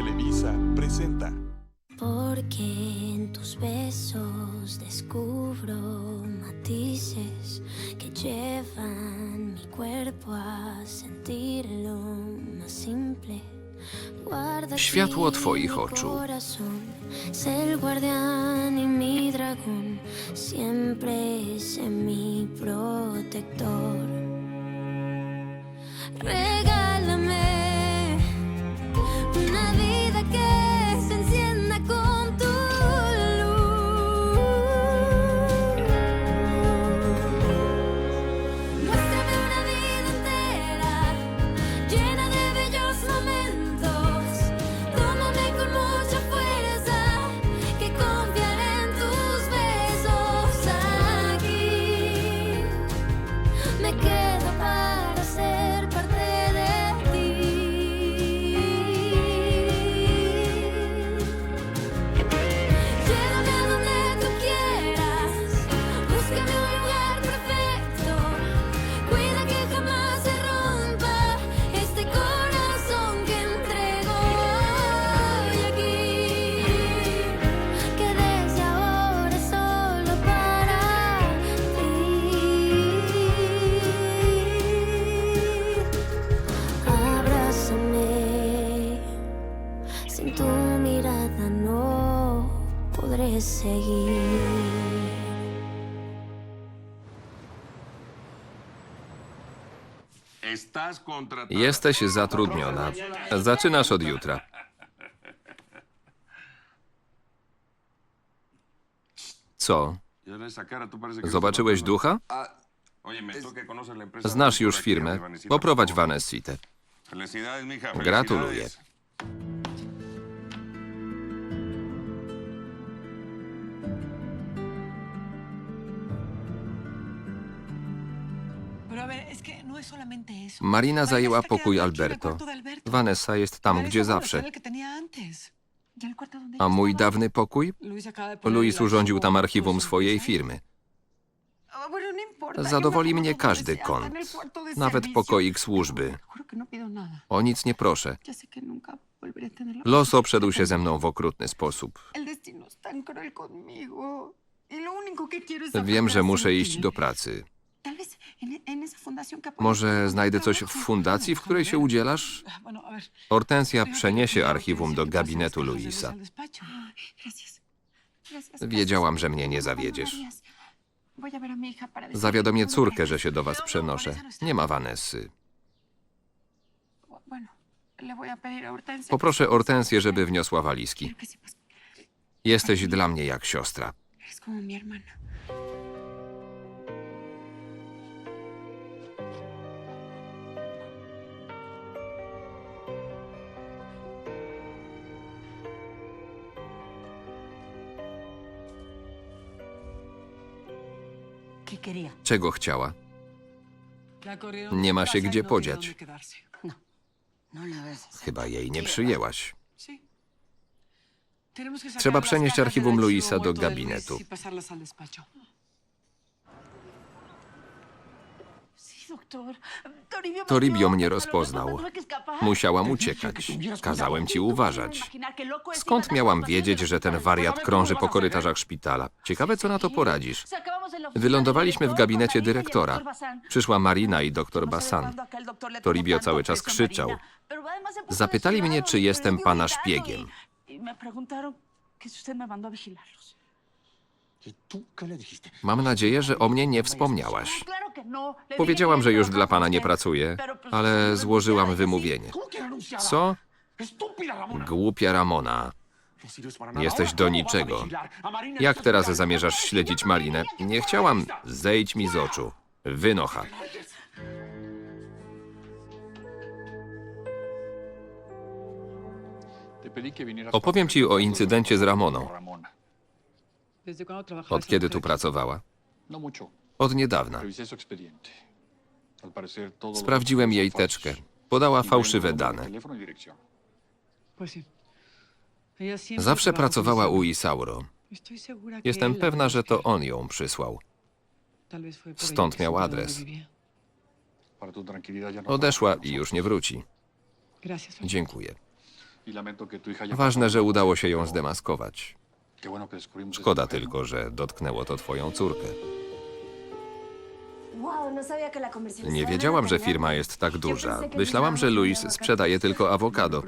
Televisa presenta. Porque en tus besos descubro matices que llevan mi cuerpo a sentirlo más simple. Guarda Światło twoich mi oczu. el guardián y mi dragón, siempre sé mi protector. Jesteś zatrudniona. Zaczynasz od jutra. Co? Zobaczyłeś ducha? Znasz już firmę. Poprowadź. Vanessitę. Gratuluję. Marina zajęła pokój Alberto. Vanessa jest tam, gdzie zawsze. era el que tenía antes. ¿Y el cuarto donde A mój dawny pokój? Luis urządził tam archiwum swojej firmy. Ah, no Zadowoli mnie każdy kąt, nawet pokoik służby. No nada. O nic nie proszę. Los obszedł się ze mną w okrutny sposób. Y Wiem, że muszę iść do pracy. Może znajdę coś w fundacji, w której się udzielasz? Ah, bueno, a ver. Hortensja Oiga, przeniesie archiwum do gabinetu Luisa. Gracias, Wiedziałam, że mnie nie No, no, no, zawiedziesz. Zawiadomię no córkę, że się do was No, no, przenoszę. No está. Nie ma Vanessy. Hortensia Poproszę Hortensję, żeby wniosła walizki. Jesteś dla mnie jak siostra. Czego chciała? Nie ma się gdzie no podziać. No hacer Chyba jej nie przyjęłaś. Trzeba przenieść archiwum Luisa do gabinetu. Luis y pasarlas al despacho. Sí, doctor. Toribio, mnie rozpoznał. escapar. Musiałam uciekać. Kazałem ci uważać. Skąd miałam wiedzieć, że ten wariat krąży po korytarzach szpitala? Ciekawe, co na to poradzisz. Wylądowaliśmy w gabinecie dyrektora. Przyszła Marina i doktor Bassan. Toribio cały czas krzyczał. Zapytali mnie, czy jestem pana szpiegiem. Mam nadzieję, że o mnie nie wspomniałaś. Powiedziałam, że już dla pana nie pracuję, ale złożyłam wymówienie. Co? Głupia Ramona. Jesteś do niczego. Jak teraz zamierzasz śledzić Malinę? Nie chciałam. Zejdź mi z oczu. Wynocha. Opowiem ci o incydencie z Ramoną. ¿Desde cuándo trabajabas Od kiedy tu pracowała? No. Od niedawna. Sprawdziłem jej teczkę. Podała Y no fałszywe dane. y Zawsze pracowała u Isauro. Jestem pewna, że to on ją przysłał. Stąd miał adres. no Odeszła i już nie wróci. Dziękuję. Y Ważne, że udało się ją zdemaskować. Szkoda ¿no? tylko, że dotknęło to twoją córkę. Nie wiedziałam, że firma jest tak duża. Myślałam, że Luis sprzedaje tylko awokado.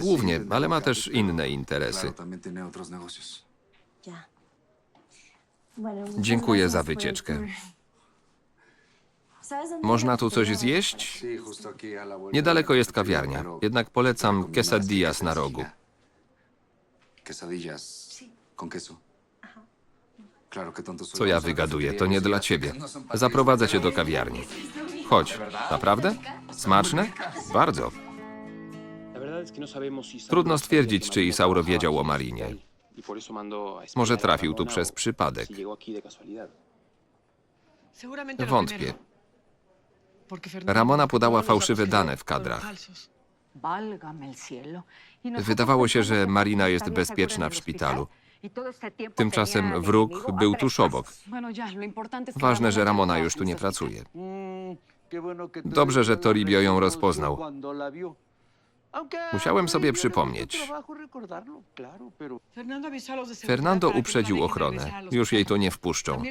Głównie, ale ma też inne interesy. Dziękuję za wycieczkę. Można tu coś zjeść? Niedaleko jest kawiarnia, jednak polecam quesadillas na rogu. Co ja wygaduję, to nie dla ciebie. Zaprowadzę cię do kawiarni. Chodź. Naprawdę? Smaczne? Bardzo. Trudno stwierdzić, czy Isauro wiedział o Marinie. Może trafił tu przez przypadek. Wątpię. Ramona podała fałszywe dane w kadrach. Y Wydawało się, że Marina jest bezpieczna w szpitalu. Tymczasem wróg był tuż obok. Ważne, że Ramona już tu nie pracuje. Mm, Dobrze, że Toribio ją rozpoznał. Musiałem sobie przypomnieć. Fernando uprzedził ochronę. Już jej tu nie wpuszczą.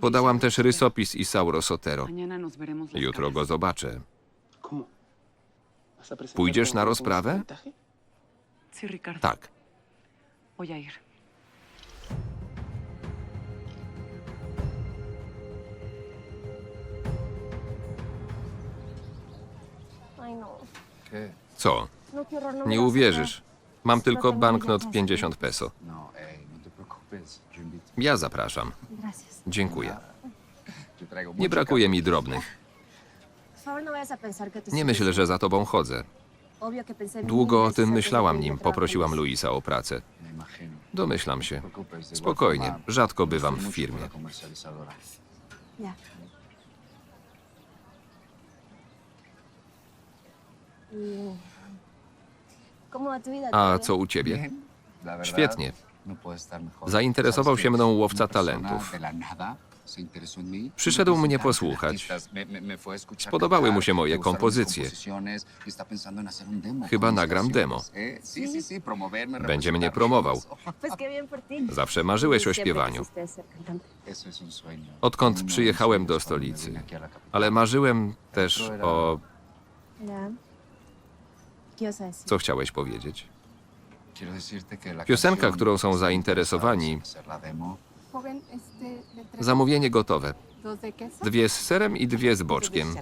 Podałam też rysopis Isauro Sotero. Jutro go zobaczę. Pójdziesz na rozprawę? Tak. Voy a ir. Co? Nie uwierzysz. Mam tylko banknot 50 peso. Ja zapraszam. Dziękuję. Nie brakuje mi drobnych. Nie myślę, że za tobą chodzę. Długo o tym myślałam, nim poprosiłam Luisa o pracę. Domyślam się. Spokojnie, rzadko bywam w firmie. A co u ciebie? Świetnie. Zainteresował się mną łowca talentów. Przyszedł mnie posłuchać. Spodobały mu się moje kompozycje. Chyba nagram demo. Będzie mnie promował. Zawsze marzyłeś o śpiewaniu. Odkąd przyjechałem do stolicy. Ale marzyłem też o... Co chciałeś powiedzieć? Piosenka, którą są zainteresowani, Zamówienie gotowe. Dwie z serem i dwie z boczkiem.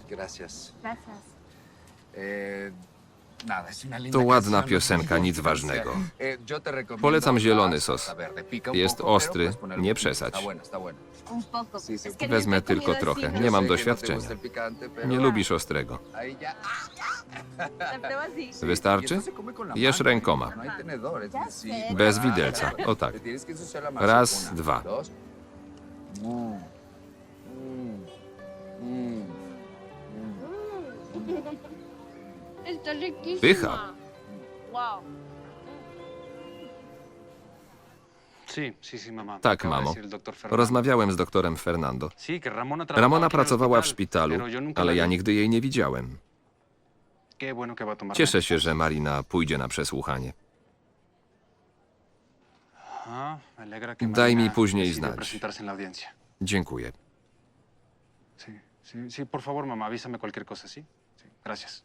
To ładna piosenka, nic E, ważnego. Polecam zielony sos. Jest ostry, nie przesadź. Wezmę tylko trochę. Nie mam doświadczenia. Nie lubisz ostrego. Wystarczy? Jesz rękoma. Bez widelca. O tak. Raz, dwa. Pycha. Tak, mamo. Rozmawiałem z doktorem Fernando. Ramona pracowała w szpitalu, ale ja nigdy jej nie widziałem. Cieszę się, że Marina pójdzie na przesłuchanie. Daj mi później znać. Dziękuję. Sí, sí, por favor, mamá, avísame cualquier cosa, ¿sí? Sí, gracias.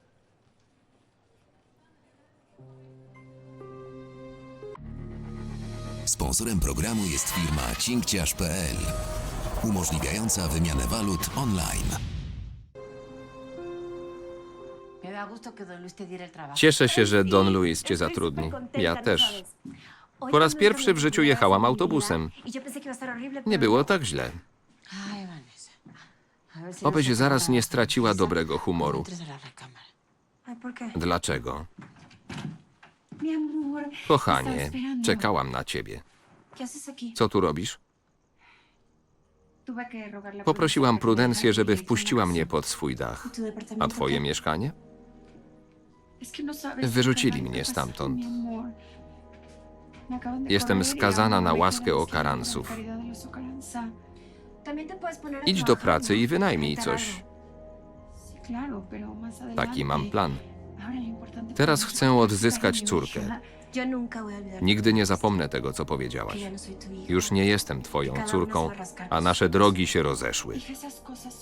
Sponsorem programu jest firma Cinkciarz.pl, umożliwiająca wymianę walut online. Cieszę się, że Don Luis cię zatrudni. Ja też. Po raz pierwszy w życiu jechałam autobusem. Nie było tak źle. Ay, Vanessa. A ver si Obyś nos zaraz nie straciła dobrego humoru. Dlaczego? Kochanie, czekałam na ciebie. Co tu robisz? Poprosiłam Prudencję, żeby wpuściła mnie pod swój dach. A twoje mieszkanie? Wyrzucili mnie stamtąd. Jestem skazana na łaskę okaransów. Idź do pracy i wynajmij coś. Taki mam plan. Teraz chcę odzyskać córkę. Nigdy nie zapomnę tego, co powiedziałaś. Już nie jestem twoją córką, a nasze drogi się rozeszły.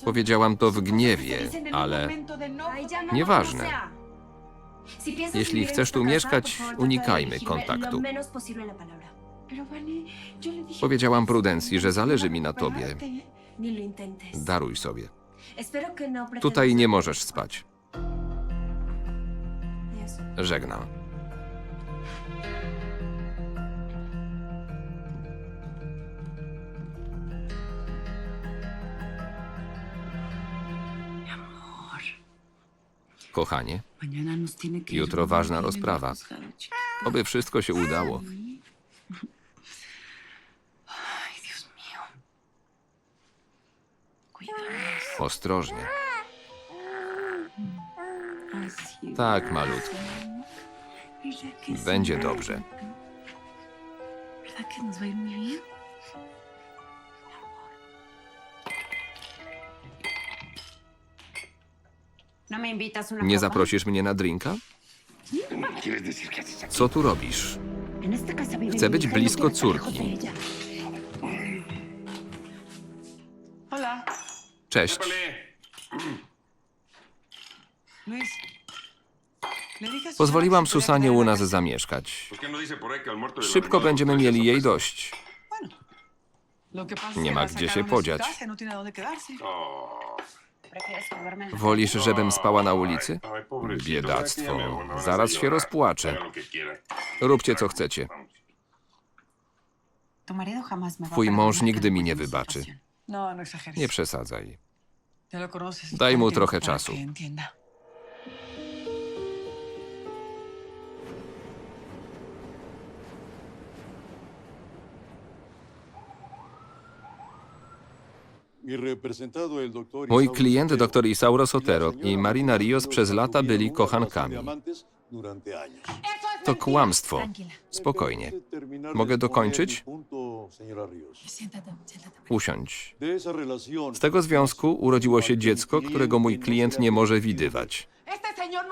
Powiedziałam to w gniewie, ale nieważne. Jeśli chcesz tu mieszkać, unikajmy kontaktu. Powiedziałam Prudencji, że zależy mi na tobie. Daruj sobie. Tutaj nie możesz spać. Żegnam. Kochanie, Jutro ważna rozprawa. oby wszystko się udało. Ostrożnie. Tak, malutki. Będzie dobrze. Nie zaprosisz mnie na drinka? Co tu robisz? Chcę być blisko córki. Cześć. Pozwoliłam Susanie u nas zamieszkać. ¿Por qué no dice por ahí que al muerto de la Szybko będziemy mieli jej dość. Nie ma gdzie się podziać. Wolisz, żebym spała na ulicy? Biedactwo. Zaraz się rozpłaczę. Róbcie co chcecie. Twój mąż nigdy mi nie wybaczy. Nie przesadzaj. Daj mu trochę czasu. Mój klient, dr Isauro Sotero i Marina Rios przez lata byli kochankami. To kłamstwo. Spokojnie. Mogę dokończyć? Usiądź. Z tego związku urodziło się dziecko, którego mój klient nie może widywać.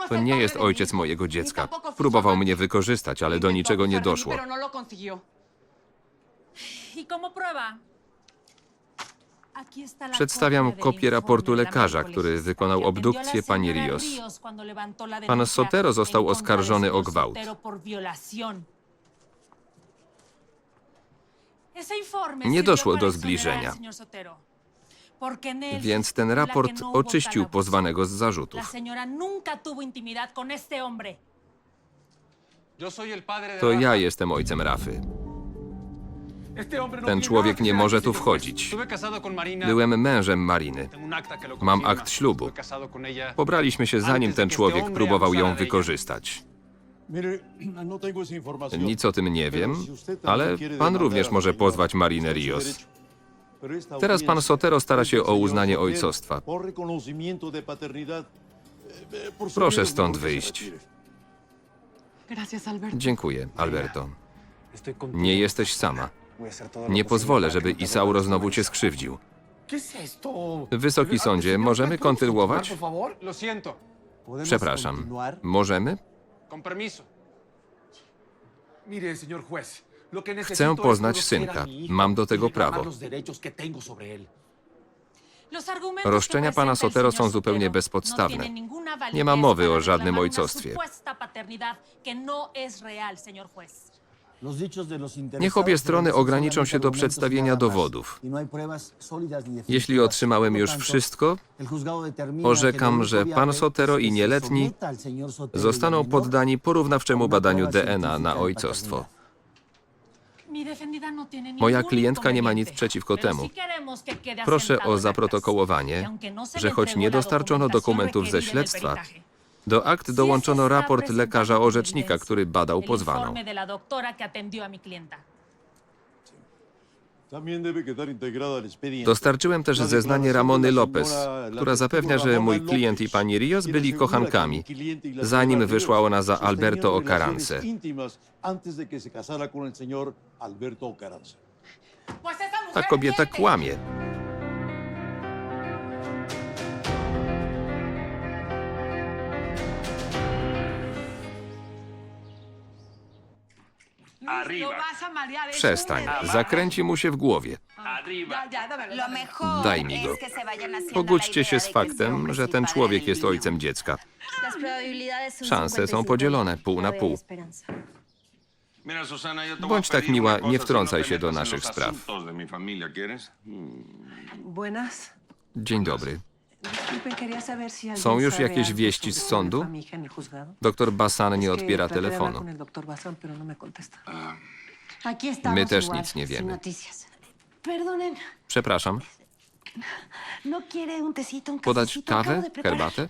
To nie jest ojciec mojego dziecka. Próbował mnie wykorzystać, ale do niczego nie doszło. Przedstawiam kopię raportu lekarza, który wykonał obdukcję pani Rios. Pan Sotero został oskarżony o gwałt. Nie doszło do zbliżenia. Więc ten raport oczyścił pozwanego z zarzutów. To ja jestem ojcem Rafy. Ten człowiek nie może tu wchodzić. Byłem mężem Mariny. Mam akt ślubu. Pobraliśmy się zanim ten człowiek próbował ją wykorzystać. Nic o tym nie wiem, ale pan również może pozwać Marinę Rios. Teraz pan Sotero stara się o uznanie ojcostwa. Proszę stąd wyjść. Dziękuję, Alberto. Nie jesteś sama. Nie pozwolę, żeby Isauro znowu cię skrzywdził. Wysoki sądzie, możemy kontynuować? Przepraszam. Możemy? Chcę poznać synka. Mam do tego prawo. Roszczenia pana Sotero są zupełnie bezpodstawne. Nie ma mowy o żadnym ojcostwie. Niech obie strony ograniczą się do przedstawienia dowodów. Jeśli otrzymałem już wszystko, orzekam, że pan Sotero i nieletni zostaną poddani porównawczemu badaniu DNA na ojcostwo. Moja klientka nie ma nic przeciwko temu. Proszę o zaprotokołowanie, że choć nie dostarczono dokumentów ze śledztwa, Do akt dołączono raport lekarza orzecznika, który badał pozwaną. Dostarczyłem też zeznanie Ramony Lopez, która zapewnia, że mój klient i pani Rios byli kochankami, zanim wyszła ona za Alberto Ocarance. Ta kobieta kłamie. Przestań, zakręci mu się w głowie. Daj mi go. Pogódźcie się z faktem, że ten człowiek jest ojcem dziecka. Szanse są 50-50. podzielone pół na pół. Bądź tak miła, nie wtrącaj no te się do naszych spraw. Dzień dobry. Są już jakieś wieści z sądu? Doktor Basan nie odbiera telefonu. no estamos My też nic nie wiemy. Przepraszam, no podać kawę, herbatę?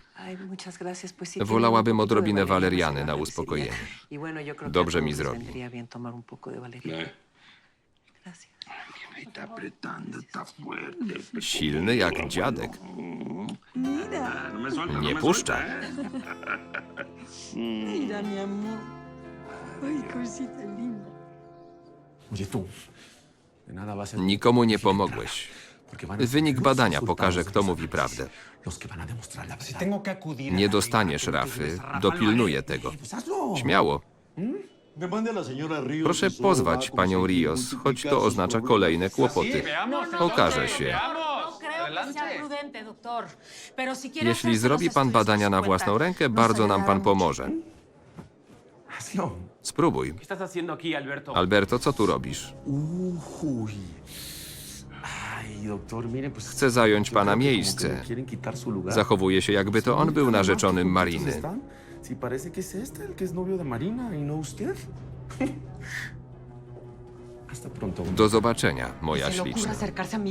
Wolałabym odrobinę waleriany na se uspokojenie. Y Dobrze mi zrobi. Silny jak dziadek. Nie ¿eh? mira, mi amor. Ay, cosita linda. Nikomu nie pomogłeś. Wynik badania pokaże, kto mówi prawdę. Nie dostaniesz Rafy, dopilnuję tego. Śmiało. Proszę pozwać panią Rios, choć to oznacza kolejne kłopoty. Okaże się. Jeśli zrobi pan badania na własną rękę, bardzo nam pan pomoże. Spróbuj. Alberto, co tu robisz? Chcę zająć pana miejsce. Zachowuje się, jakby to on był narzeczonym Mariny. Si parece que es este el que es novio de Marina y no usted. Do zobaczenia, moja śliczna.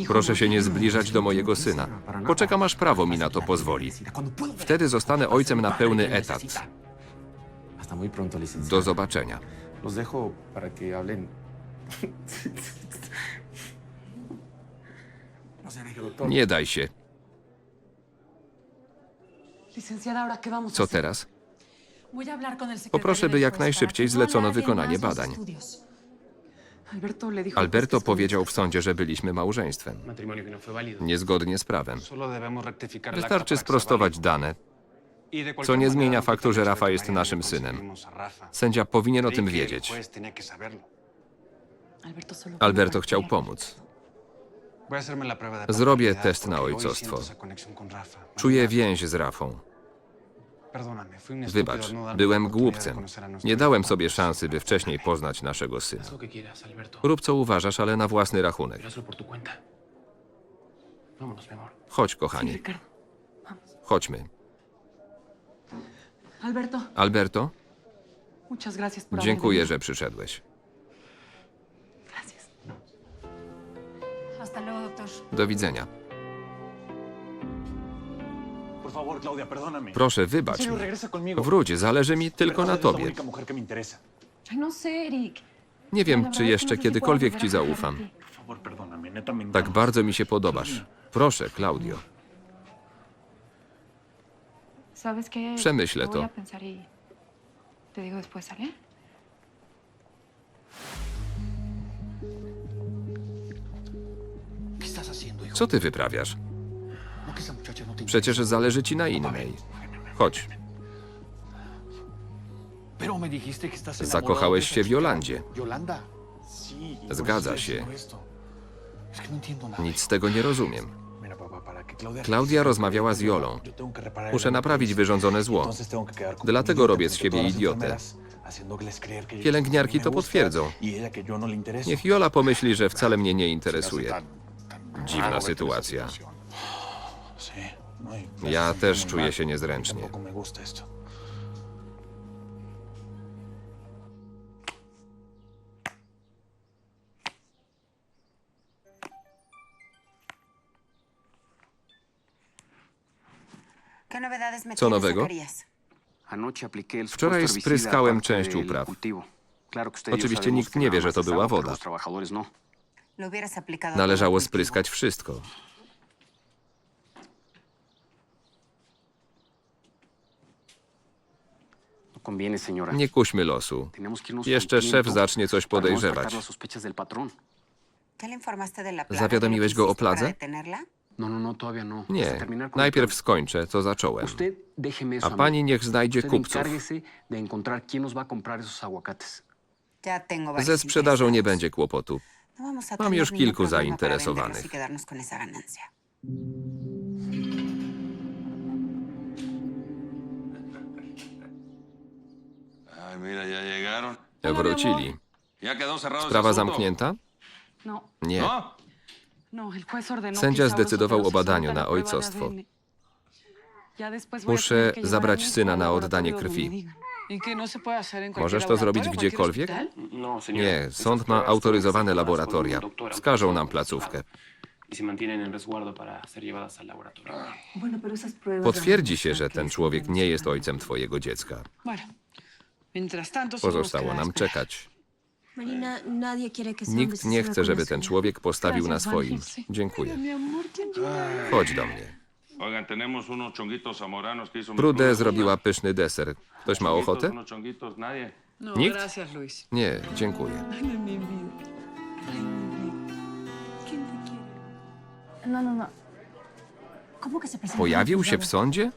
Proszę się nie zbliżać do mojego syna. Poczekam, aż prawo mi na to pozwoli. Wtedy zostanę ojcem na pełny etat. Do zobaczenia. Los dejo para que hablen. No. Nie daj się. Co teraz? Poproszę, by jak najszybciej zlecono wykonanie badań. Alberto powiedział w sądzie, że byliśmy małżeństwem. No. Niezgodnie z prawem. Wystarczy sprostować dane. Y co nie zmienia faktu, że Rafa jest naszym no synem. Sędzia powinien o tym wiedzieć. Alberto chciał pomóc. Zrobię test na ojcostwo. Czuję więź z Rafą. Wybacz, byłem głupcem. Nie dałem sobie szansy, by wcześniej poznać naszego syna. Rób co uważasz, ale na własny rachunek. Chodź, kochanie. Chodźmy. Alberto, Alberto, muchas gracias por haber dziękuję, że przyszedłeś. Gracias. Hasta luego, doctor. Do widzenia. Proszę, wybacz mi. Wróć, zależy mi tylko na tobie. No. Nie wiem, czy jeszcze kiedykolwiek ci zaufam. Tak bardzo mi się podobasz. Proszę, Claudio. Przemyślę to. y. Co ty wyprawiasz? Przecież zależy ci na innej. Chodź, Zakochałeś się w. Jolandzie. Zgadza się. no nic z tego nie rozumiem. Klaudia rozmawiała z Jolą. Muszę naprawić wyrządzone zło. Dlatego robię z siebie idiotę. Pielęgniarki to potwierdzą. y no. Niech Jola pomyśli, że wcale mnie nie interesuje. Dziwna sytuacja. no, y Ja też czuję się niezręcznie. Tampoco me gusta esto. ¿Qué novedades me Co nowego? Wczoraj spryskałem część upraw. Oczywiście nikt nie wie, że to była woda. Aplicado Należało spryskać wszystko. Nie kuśmy losu. Jeszcze szef zacznie coś podejrzewać. ¿Qué le informaste de la plaga? Zawiadomiłeś go o ¿Qué le hiciste pladze? no, Nie. Najpierw skończę, co zacząłem. A pani niech znajdzie kupców. Ze sprzedażą nie będzie kłopotu. No Mam już kilku zainteresowanych. Mira, ya llegaron. Wrócili. Ya quedó cerrado ese Sprawa asunto. zamknięta? No, Nie. ¿No? no, el juez ordenó Sędzia que zdecydował o badaniu na a prueba de ojcostwo. ADN. Ya después voy a Muszę tener que llevar zabrać a mi hijo syna al na oddanie krwi. digan. ¿Y Możesz to zrobić gdziekolwiek? Nie, sąd ma autoryzowane laboratoria. Wskażą nam placówkę. Y. Potwierdzi się, że ten człowiek nie jest ojcem twojego dziecka. Bueno, Pozostało nam czekać. Nikt nie chce, żeby ten człowiek postawił na swoim. Dziękuję. Chodź do mnie. Prima. zrobiła pyszny deser. Ktoś ma ochotę? No, Nikt? Nie, dziękuję. No, no. Pojawił się w sądzie?